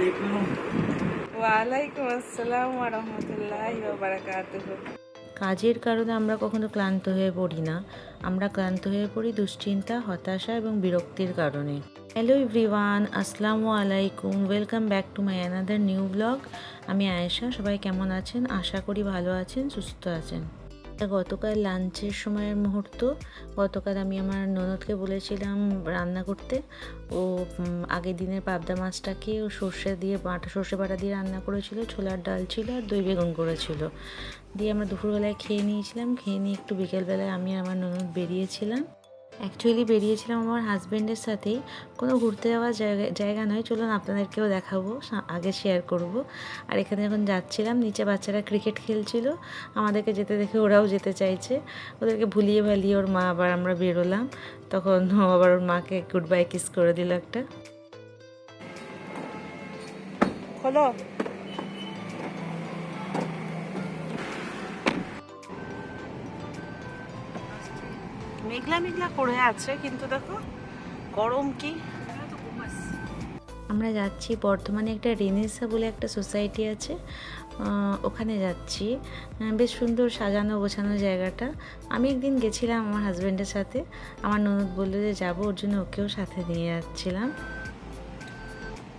আলাইকুম। ওয়ালাইকুম আসসালাম রহমতুল্লাহ বারাকাতুহ কাজের কারণে আমরা কখনো ক্লান্ত হয়ে পড়ি না। আমরা ক্লান্ত হয়ে পড়ি দুশ্চিন্তা হতাশা এবং বিরক্তির কারণে। হ্যালো এভরিওয়ান আসসালামু আলাইকুম। Welcome back to my another new blog আমি আয়েশা সবাই কেমন আছেন? আশা করি ভালো আছেন সুস্থ আছেন। গতকাল লাঞ্চের সময়ের মুহূর্ত। গতকাল আমি আমার ননদকে বলেছিলাম রান্না করতে। ও আগের দিনের পাবদা মাছটাকে ও সর্ষে দিয়ে বাটা, সর্ষে বাটা দিয়ে রান্না করেছিল, ছোলার ডাল ছিল আর দই বেগুন করেছিল। দিয়ে আমরা দুপুরবেলায় খেয়ে নিয়েছিলাম। খেয়ে নিয়ে একটু বিকেলবেলায় আমি আমার ননদ বেরিয়েছিলাম। অ্যাকচুয়ালি বেরিয়েছিলাম আমার হাজব্যান্ডের সাথেই। কোনো ঘুরতে যাওয়ার জায়গা জায়গা নয়। চলুন আপনাদেরকেও দেখাবো আগে শেয়ার করব। আর এখানে যখন যাচ্ছিলাম, নিচে বাচ্চারা ক্রিকেট খেলছিল। আমাদেরকে যেতে দেখে ওরাও যেতে চাইছে। ওদেরকে ভুলিয়ে ভালিয়ে ওর মা আবার আমরা বেরোলাম। তখন আবার ওর মাকে গুড বাই কিস করে দিল একটা। হলো মেঘলা মেঘলা করে আছে কিন্তু দেখো গরম কি? আমরা যাচ্ছি বর্ধমানে একটা রেনেসা বলে একটা সোসাইটি আছে। ওখানে যাচ্ছি। বেশ সুন্দর সাজানো গোছানো জায়গাটা। আমি একদিন গেছিলাম আমার হাজব্যান্ডের সাথে। আমার ননদ বলল যে যাব ওর জন্য ওকেও সাথে নিয়ে যাচ্ছিলাম।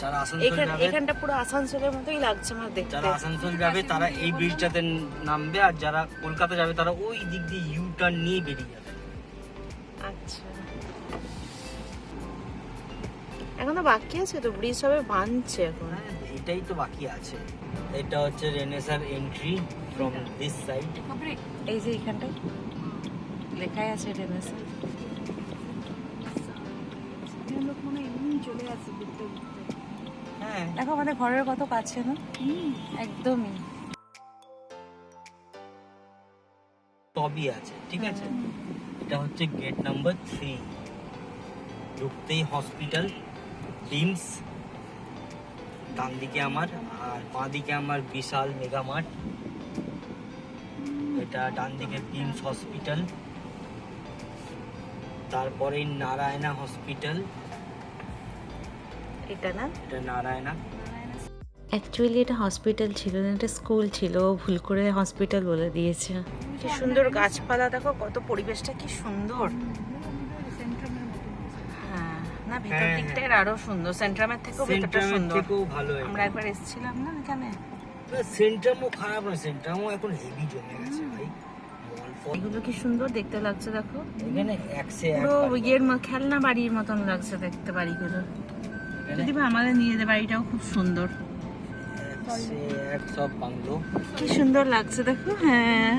যারা আসানসোল এখান এখানটা পুরো আসানসোলের মতোই লাগছে আমার দেখতে। যারা আসানসোল যাবে তারা এই ব্রিজটাতে নামবে আর যারা কলকাতা যাবে তারা ওই দিক দিয়ে ইউ টার্ন নিয়ে বেরিয়ে যাবে। আচ্ছা। এখন তো বাকি আছে তো? ব্রিজ সবে বানছে এখন। হ্যাঁ, এটাই তো বাকি আছে। এটা হচ্ছে রেনেসার এন্ট্রি ফ্রম দিস সাইড এই যে এখানটায় লেখাই আছে রেনেসা হ্যাঁ দেখো আমাদের ঘরের কত কাছে না? একদমই। সবই আছে ঠিক আছে? এটা হচ্ছে গেট নাম্বার থ্রি ঢুকতেই হসপিটাল ডিমস ডান দিকে আমার আর বাঁ দিকে আমার বিশাল মেগা মার্ট এটা ডান দিকে ডিমস হসপিটাল তারপরে নারায়ণা হসপিটাল এটা না? এটা নারায়ণা। অ্যাকচুয়ালি এটা হসপিটাল ছিল না এটা স্কুল ছিল ভুল করে হসপিটাল বলে দিয়েছে। কি সুন্দর গাছপালা দেখো কত পরিবেশটা কি সুন্দর। হ্যাঁ না ভেতর হ্যাঁ, দিকটা আরও সুন্দর সেন্ট্রামের থেকেও ভেতরটা সুন্দর। ভালো আমরা একবার এসেছিলাম না এখানে? সেন্ট্রামও খারাপ না সেন্ট্রামও এখন হেভি জমে গেছে ভাই। এগুলো কি সুন্দর দেখতে লাগছে দেখো? এখানে একশে এক পুরো। ইয়ের খেলনা বাড়ির মতন লাগছে দেখতে বাড়িগুলো। যদি আমাদের নিয়ে যেতে বাড়িটাও খুব সুন্দর। সব বাংলো। কি সুন্দর লাগছে দেখো হ্যাঁ।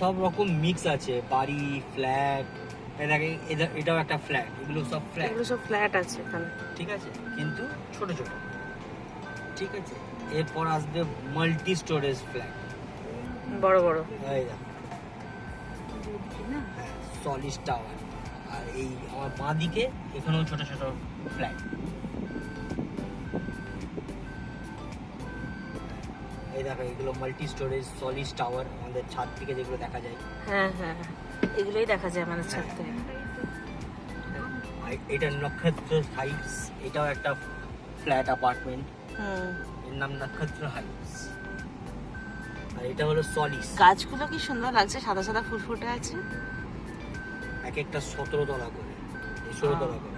সব রকম মিক্স আছে বাড়ি ফ্ল্যাট এটাও একটা ফ্ল্যাট এগুলো সব ফ্ল্যাট এগুলো সব ফ্ল্যাট আছে এখানে। ঠিক আছে? কিন্তু ছোট ছোট। ঠিক আছে? এরপর আসবে মাল্টি স্টোরেজ ফ্ল্যাট বড় বড়। এই দেখো। হ্যাঁ সলিড টাওয়ার আর এই আমার বাঁ দিকে এখানেও ছোট ছোট ফ্ল্যাট এই দেখো এগুলো মাল্টি স্টোরেজ সলিড টাওয়ার আমাদের ছাদ থেকে যেগুলো দেখা যায়। হ্যাঁ হ্যাঁ এগুলোই দেখা যায় আমাদের ছাদ থেকে। এটা নক্ষত্র হাইটস এটাও একটা ফ্ল্যাট অ্যাপার্টমেন্ট হুম। এর নাম নক্ষত্র হাইটস আর এটা হলো সলিস গাছগুলো কি সুন্দর লাগছে? সাদা সাদা ফুল ফুটে আছে? এক একটা সতেরো তলা করে ষোলো তলা করে।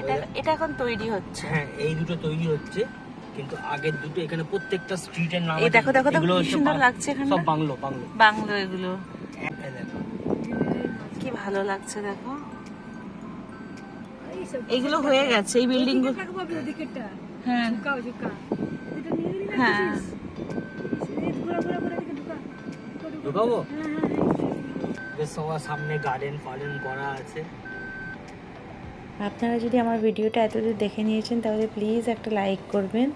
এটা এটা এখন তৈরি হচ্ছে। হ্যাঁ এই দুটো তৈরি হচ্ছে। কিন্তু আগের দুটো এখানে প্রত্যেকটা স্ট্রিটের নাম এই দেখো, দেখো, দেখো, এগুলো সুন্দর লাগছে এখানটা। সব বাংলো বাংলো। বাংলো এগুলো। কি ভালো লাগছে দেখো। এগুলো হয়ে গেছে এই বিল্ডিংগুলো হ্যাঁ। হ্যাঁ। ঢুকাবো? বেশ সবার সামনে গার্ডেন ফার্ডেন করা আছে। আপনারা যদি আমার ভিডিওটা এতদূর দেখে নিয়েছেন তাহলে প্লিজ একটা লাইক করবেন।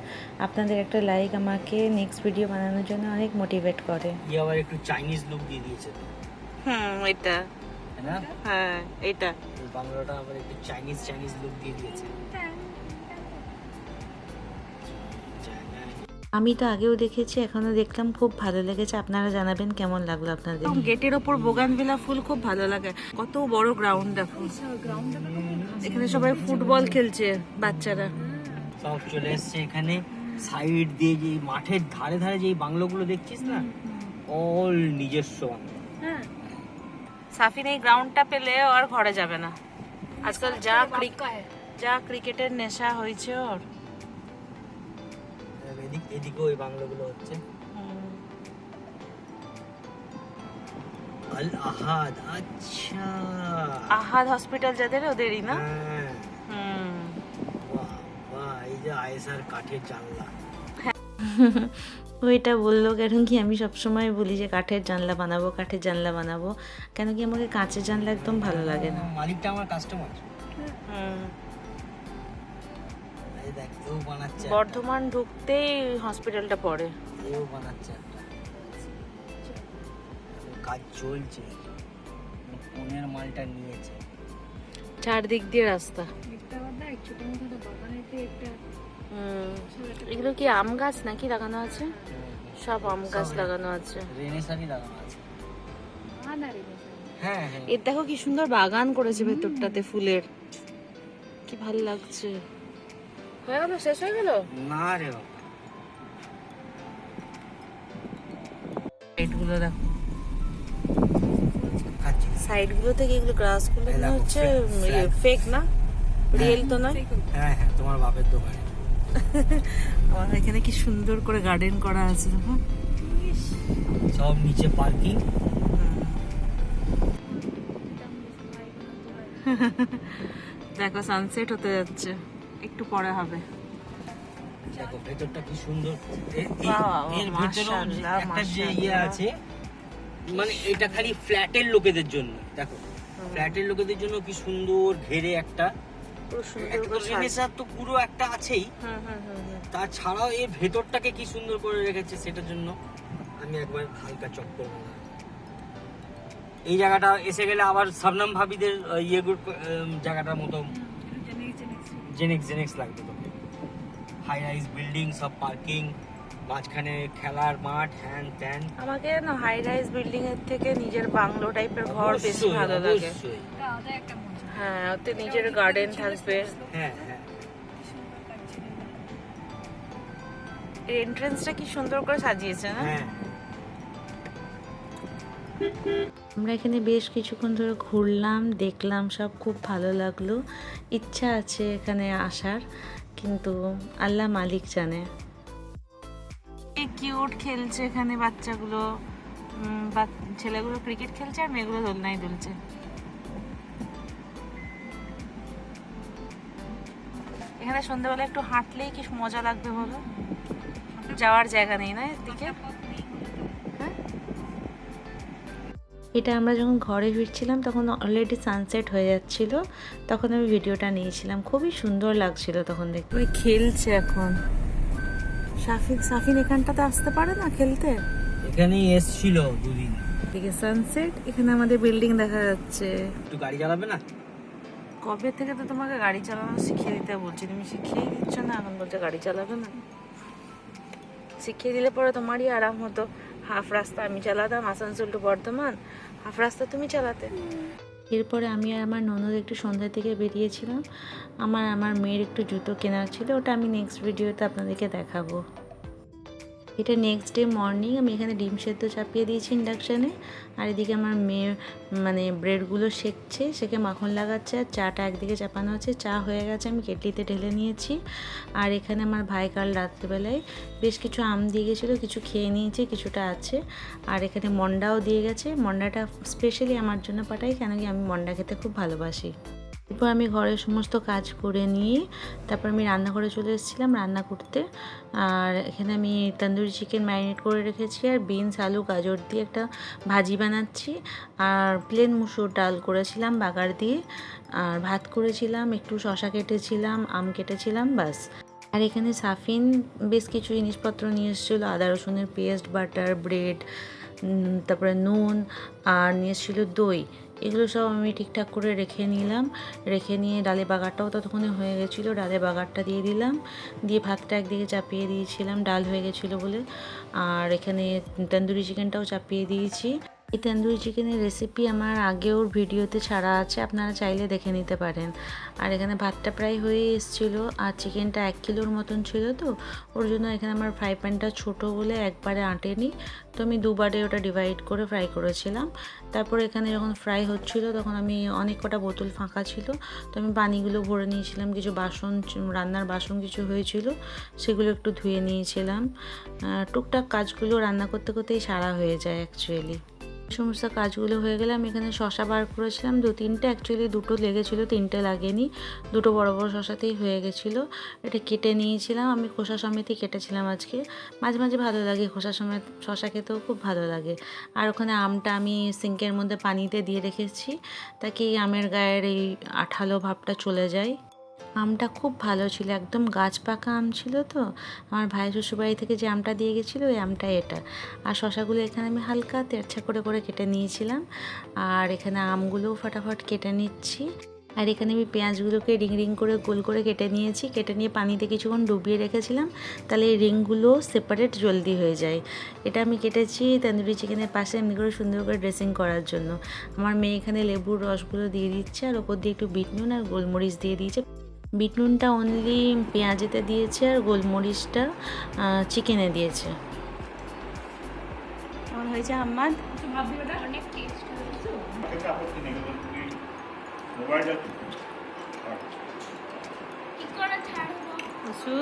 আপনাদের একটা লাইক আমাকে নেক্সট ভিডিও বানানোর জন্য অনেক মোটিভেট করে। আবার একটু চাইনিজ লুক দিয়ে দিয়েছে হুম এটা হ্যাঁ এটা বাংলাটা আবার একটু চাইনিজ চাইনিজ লুক দিয়ে দিয়েছে। আমি তো আগেও দেখেছি এখনও দেখলাম খুব ভালো লেগেছে। আপনারা জানাবেন কেমন লাগল আপনাদের? গেটের ওপর বোগানভিলা ফুল খুব ভালো লাগে। কত বড় গ্রাউন্ড দেখো এখানে সবাই ফুটবল খেলছে বাচ্চারা। সব চলে এসছে এখানে। সাইড দিয়ে যে মাঠের ধারে ধারে যে বাংলোগুলো দেখছিস না? অল নিজস্ব বাংলো। সাফিন এই গ্রাউন্ডটা পেলে আর ঘরে যাবে না। আজকাল যা যা ক্রিকেটের নেশা হয়েছে ওর। এদিক ওই বাংলোগুলো হচ্ছে। আল আহাদ আচ্ছা। আহাদ হসপিটাল যাদের ওদেরই না? হ্যাঁ। হুম। বাহ বাহ এই যে আয়েসার কাঠের জানলা। ওইটা বলল কারণ কি আমি সবসময় বলি যে কাঠের জানলা বানাবো কাঠের জানলা বানাবো। কেন কি আমাকে কাঁচের জানলা একদম ভালো লাগে না। মালিকটা আমার কাস্টমার হুম। বর্ধমান ঢুকতেই হসপিটালটা পড়ে। এও বানাচ্ছে কাজ চলছে। ফোনের মালটা নিয়েছে? চারদিক দিয়ে রাস্তা। হুম। এগুলো কি আম গাছ নাকি লাগানো আছে? সব আম গাছ লাগানো আছে। লাগানো আছে। হ্যাঁ হ্যাঁ। এর দেখো কি সুন্দর বাগান করেছে ভেতরটাতে ফুলের। কি ভালো লাগছে। হয়ে গেল শেষ হয়ে গেল না রে দেখো। থেকে এগুলো মনে হচ্ছে. ফেক না? রিয়েল তো নয় হ্যাঁ হ্যাঁ তোমার বাপের দোকানে। আমার এখানে কি সুন্দর করে গার্ডেন করা আছে দেখো। সব নিচে পার্কিং দেখো সানসেট হতে যাচ্ছে। একটু পরে হবে। দেখো ভেতরটা কি সুন্দর। এর মাশাআল্লাহ, একটা যে ইয়ে আছে মানে এটা খালি ফ্ল্যাটের লোকেদের জন্য। দেখো ফ্ল্যাটের লোকেদের জন্য কি সুন্দর ঘেরে একটা। তো পুরো একটা আছেই। তাছাড়াও এর ভেতরটাকে কি সুন্দর করে রেখেছে সেটার জন্য আমি একবার হালকা চক করব না এই জায়গাটা এসে গেলে আবার শবনম ভাবিদের ইয়ে জায়গাটার মতো জেনেক্স জেনেক্স লাগবে তোকে। হাই রাইজ বিল্ডিং সব পার্কিং মাঝখানে খেলার মাঠ হ্যান ত্যান আমাকে না হাই রাইজ বিল্ডিং এর থেকে নিজের বাংলো টাইপের ঘর বেশি ভালো লাগে। হ্যাঁ ওতে নিজের গার্ডেন থাকবে। হ্যাঁ হ্যাঁ। এন্ট্রেন্সটা কি সুন্দর করে সাজিয়েছে না? হ্যাঁ। আমরা এখানে বেশ কিছুক্ষণ ধরে ঘুরলাম, দেখলাম, সব খুব ভালো লাগল। ইচ্ছা আছে এখানে আসার, কিন্তু আল্লাহ মালিক জানে। কিউট খেলছে এখানে বাচ্চাগুলো। ছেলেগুলো ক্রিকেট খেলছে আর মেয়েগুলো দোলনায় দুলছে। এখানে সন্ধ্যাবেলা একটু হাঁটলেই কি মজা লাগবে বলো? যাওয়ার জায়গা নেই না এদিকে? এটা আমরা যখন ঘরে ফিরছিলাম তখন অলরেডি সানসেট হয়ে যাচ্ছিল। তখন আমি ভিডিওটা নিয়েছিলাম। খুবই সুন্দর লাগছিল তখন দেখতে। ওই খেলছে এখন। সাফিন সাফিন এখানটাতে আসতে পারে না খেলতে? এখানেই এসছিল দুদিন। এদিকে সানসেট এখানে আমাদের বিল্ডিং দেখা যাচ্ছে। একটু গাড়ি চালাবে না? কবে থেকে তো তোমাকে গাড়ি চালানো শিখিয়ে দিতে বলছি? তুমি শিখিয়ে দিচ্ছ না? এখন বলছে গাড়ি চালাবে না। শিখিয়ে দিলে পরে তোমারই আরাম হতো। হাফ রাস্তা আমি চালাতাম, আসানসোল টু বর্ধমান, হাফ রাস্তা তুমি চালাতে। এরপরে আমি আর আমার ননদ একটু সন্ধ্যা থেকে বেরিয়েছিলাম। আমার আমার মেয়ের একটু জুতো কেনার ছিল, ওটা আমি নেক্সট ভিডিওতে আপনাদেরকে দেখাবো। এটা নেক্সট ডে মর্নিং আমি এখানে ডিম সেদ্ধ চাপিয়ে দিয়েছি ইন্ডাকশানে আর এদিকে আমার মেয়ে মানে ব্রেডগুলো সেকছে, সেকে মাখন লাগাচ্ছে আর চাটা একদিকে চাপানো আছে। চা হয়ে গেছে, আমি কেটলিতে ঢেলে নিয়েছি। আর এখানে আমার ভাই কাল রাত্রিবেলায় বেশ কিছু আম দিয়ে গেছিল, কিছু খেয়ে নিয়েছে, কিছুটা আছে। আর এখানে মন্ডাও দিয়ে গেছে। মন্ডাটা স্পেশালি আমার জন্য পাঠাই কেন কি আমি মন্ডা খেতে খুব ভালোবাসি। এরপর আমি ঘরের সমস্ত কাজ করে নিয়ে তারপর আমি রান্নাঘরে চলে এসেছিলাম রান্না করতে। আর এখানে আমি তন্দুরি চিকেন ম্যারিনেট করে রেখেছি আর বিনস আলু, গাজর দিয়ে একটা ভাজি বানাচ্ছি। আর প্লেন মুসুর ডাল করেছিলাম বাগার দিয়ে। আর ভাত করেছিলাম, একটু শশা কেটেছিলাম, আম কেটেছিলাম বাস আর এখানে সাফিন বেশ কিছু জিনিসপত্র নিয়ে এসেছিল, আদা, রসুনের পেস্ট বাটার ব্রেড তারপরে নুন, আর নিয়ে এসেছিল দই। এগুলো সব আমি ঠিকঠাক করে রেখে নিলাম। রেখে নিয়ে ডালে বাগারটাও ততক্ষণে হয়ে গেছিল। ডালে বাগারটা দিয়ে দিলাম। দিয়ে ভাতটা একদিকে চাপিয়ে দিয়েছিলাম। ডাল হয়ে গেছিল বলে। আর এখানে তন্দুরি চিকেনটাও চাপিয়ে দিয়েছি। এই তন্দুরি চিকেনের রেসিপি আমার আগেও ভিডিওতে ছাড়া আছে, আপনারা চাইলে দেখে নিতে পারেন। আর এখানে ভাতটা প্রায় হয়ে এসেছিল, আর চিকেনটা এক কিলোর মতন ছিল তো, ওর জন্য এখানে আমার ফ্রাই প্যানটা ছোটো বলে একবারে আঁটেনি। তো আমি দুবারে ওটা ডিভাইড করে ফ্রাই করেছিলাম। তারপর এখানে যখন ফ্রাই হচ্ছিল, তখন আমি অনেক কটা বোতল ফাঁকা ছিল। তো আমি পানিগুলো ভরে নিয়েছিলাম, কিছু বাসন, রান্নার বাসন কিছু হয়েছিল, সেগুলো একটু ধুয়ে নিয়েছিলাম। টুকটাক কাজগুলো রান্না করতে করতেই সারা হয়ে যায় অ্যাকচুয়ালি সমস্ত কাজগুলো হয়ে গেলে আমি এখানে শশা বার করেছিলাম। দু তিনটে অ্যাকচুয়ালি দুটো লেগেছিলো, তিনটে লাগেনি। দুটো বড় বড় শশাতেই হয়ে গেছিল। এটা কেটে নিয়েছিলাম। আমি খোসা সমেতই কেটেছিলাম আজকে। মাঝে মাঝে ভালো লাগে খোসা সমেত, শশা খেতেও খুব ভালো লাগে। আর ওখানে আমটা আমি সিঙ্কের মধ্যে পানিতে দিয়ে রেখেছি তাকে এই আমের গায়ের এই আঠালো ভাবটা চলে যায়। আমটা খুব ভালো ছিল, একদম গাছ পাকা আম ছিল তো। আমার ভাই শ্বশুরবাড়ি থেকে যে আমটা দিয়ে গেছিল, ওই আমটা এটা। আর শশাগুলো এখানে আমি হালকা তেরছা করে করে কেটে নিয়েছিলাম। আর এখানে আমগুলোও ফটাফট কেটে নিচ্ছি। আর এখানে আমি পেঁয়াজগুলোকে রিং রিং করে গোল করে কেটে নিয়েছি। কেটে নিয়ে পানিতে কিছুক্ষণ ডুবিয়ে রেখেছিলাম। তাহলে এই রিংগুলো সেপারেট জলদি হয়ে যায়। এটা আমি কেটেছি তন্দুরি চিকেনের পাশে এমনি করে সুন্দর করে ড্রেসিং করার জন্য। আমার মেয়ে এখানে লেবুর রসগুলো দিয়ে দিচ্ছে, আর ওপর দিয়ে একটু বিট নুন আর গোলমরিচ দিয়ে দিয়েছে। বিট নুনটা অনলি পেঁয়াজেতে দিয়েছে আর গোলমরিচটা চিকেনে দিয়েছে। কেমন হয়েছে আম্মাদ এটা আপত্তি নেই কারণ তুমি মোবাইলটা কুসু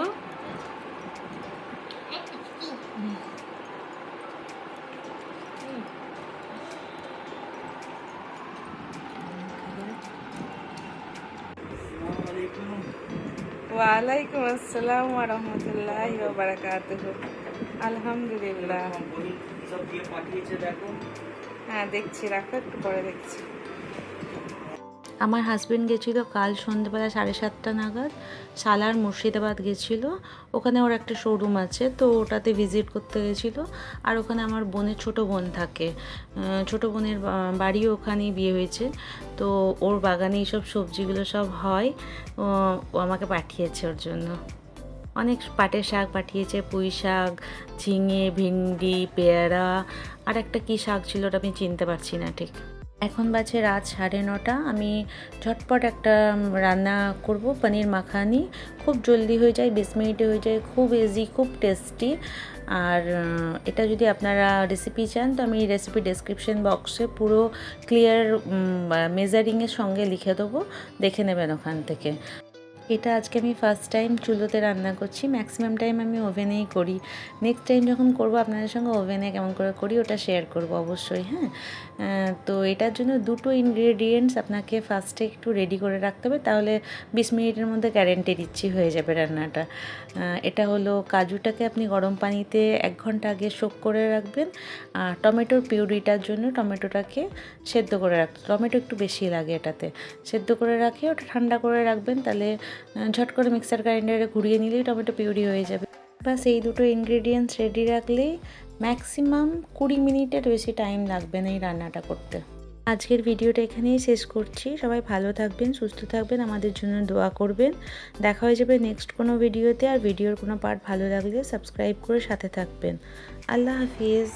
ওয়ালাইকুম আসসালাম ওয়া রাহমাতুল্লাহি ওয়া বারাকাতুহু আলহামদুলিল্লাহ সব দিয়ে পাঠিয়েছে দেখো। হ্যাঁ দেখছি রাখো একটু পরে দেখছি। আমার হাজবেন্ড গেছিল কাল সন্ধ্যেবেলা সাড়ে সাতটা নাগাদ। সালার মুর্শিদাবাদ গেছিল। ওখানে ওর একটা শোরুম আছে, তো ওটাতে ভিজিট করতে গেছিল। আর ওখানে আমার বোনের ছোট বোন থাকে। ছোট বোনের বাড়িও ওখানেই বিয়ে হয়েছে। তো ওর বাগানে এইসব সবজিগুলো সব হয়। ও আমাকে পাঠিয়েছে ওর জন্য। অনেক পাটের শাক পাঠিয়েছে, পুঁই শাক, ঝিঙে, ভিন্ডি, পেয়ারা। আর একটা কী শাক ছিল ওটা আমি চিনতে পারছি না ঠিক। এখন বাজে রাত সাড়ে নটা। আমি ঝটপট একটা রান্না করব, পনির মাখানি। খুব জলদি হয়ে যায়, বিশ মিনিটে হয়ে যায়, খুব ইজি খুব টেস্টি আর এটা যদি আপনারা রেসিপি চান, তো আমি রেসিপি ডেসক্রিপশন বক্সে পুরো ক্লিয়ার মেজারিংয়ের সঙ্গে লিখে দেবো। দেখে নেবেন ওখান থেকে। এটা আজকে আমি ফার্স্ট টাইম চুলোতে রান্না করছি। ম্যাক্সিমাম টাইম আমি ওভেনেই করি। নেক্সট টাইম যখন করব, আপনাদের সঙ্গে ওভেনে কেমন করে করি, ওটা শেয়ার করব অবশ্যই হ্যাঁ? তো এটার জন্য দুটো ইনগ্রেডিয়েন্টস আপনাকে ফার্স্টে একটু রেডি করে রাখতে হবে। তাহলে বিশ মিনিটের মধ্যে গ্যারেন্টি দিচ্ছি হয়ে যাবে রান্নাটা। এটা হলো কাজুটাকে আপনি গরম পানিতে এক ঘণ্টা আগে শোক করে রাখবেন। আর টমেটোর পিউরিটার জন্য টমেটোটাকে সেদ্ধ করে রাখতে টমেটো একটু বেশি লাগে এটাতে। সেদ্ধ করে রাখে, ওটা ঠান্ডা করে রাখবেন। তাহলে ঝট করে মিক্সার গ্রাইন্ডারে ঘুরিয়ে নিলেই টমেটো পিউরি হয়ে যাবে। বাস এই দুটো ইনগ্রেডিয়েন্টস রেডি রাখলেই ম্যাক্সিমাম কুড়ি মিনিটের বেশি টাইম লাগবে না এই রান্নাটা করতে। আজকের ভিডিওটা এখানেই শেষ করছি। সবাই ভালো থাকবেন, সুস্থ থাকবেন, আমাদের জন্য দোয়া করবেন। দেখা হয়ে যাবে নেক্সট কোনো ভিডিওতে আর ভিডিওর কোনো পার্ট ভালো লাগলে সাবস্ক্রাইব করে সাথে থাকবেন। আল্লাহ হাফিজ।